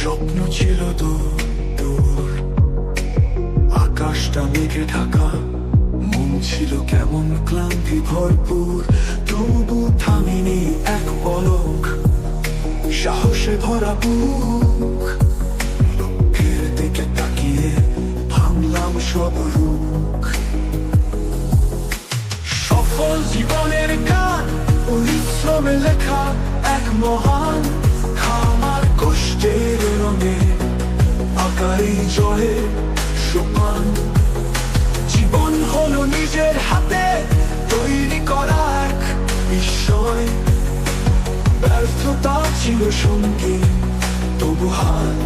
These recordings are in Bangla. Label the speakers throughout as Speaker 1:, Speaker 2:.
Speaker 1: স্বপ্ন ছিল দূর দূর। আকাশটা মেঘে ঢাকা, মন ছিল কেমন ক্লান্তি ভরপুর। তবু থামিনি এক পলক, সাহসে ভরা বুক। লক্ষ্যের দিকে তাকিয়ে ভাঙলাম সব রুখ সফল জীবনের গান, পরিশ্রমে লেখা মহান খামার কষ্টের রঙে আকারই জয়ে সমান। জীবন হলো নিজের হাতে, তৈরি করা এক বিস্ময়। ব্যর্থতা ছিল সঙ্গে, তবু হাল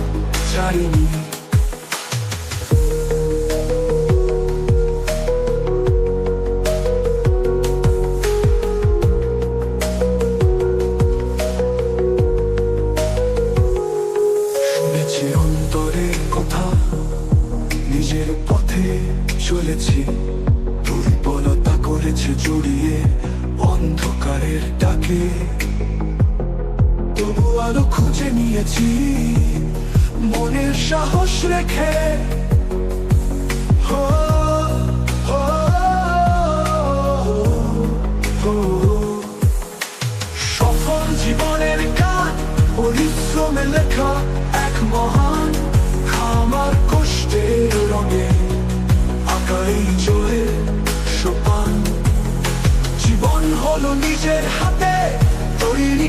Speaker 1: চাইনি। অন্তরের কথা। নিজের পথে চলেছি, দুর্বলতা করেছে জড়িয়ে অন্ধকারের ডাকে। তবু আলো খুঁজে নিয়েছি, মনের সাহস রেখে। সফল জীবনের গান পরিশ্রমে লেখা, এক মহান আঁকাই জয়ে সোপান। জীবন হলো নিজের হাতে তৈরি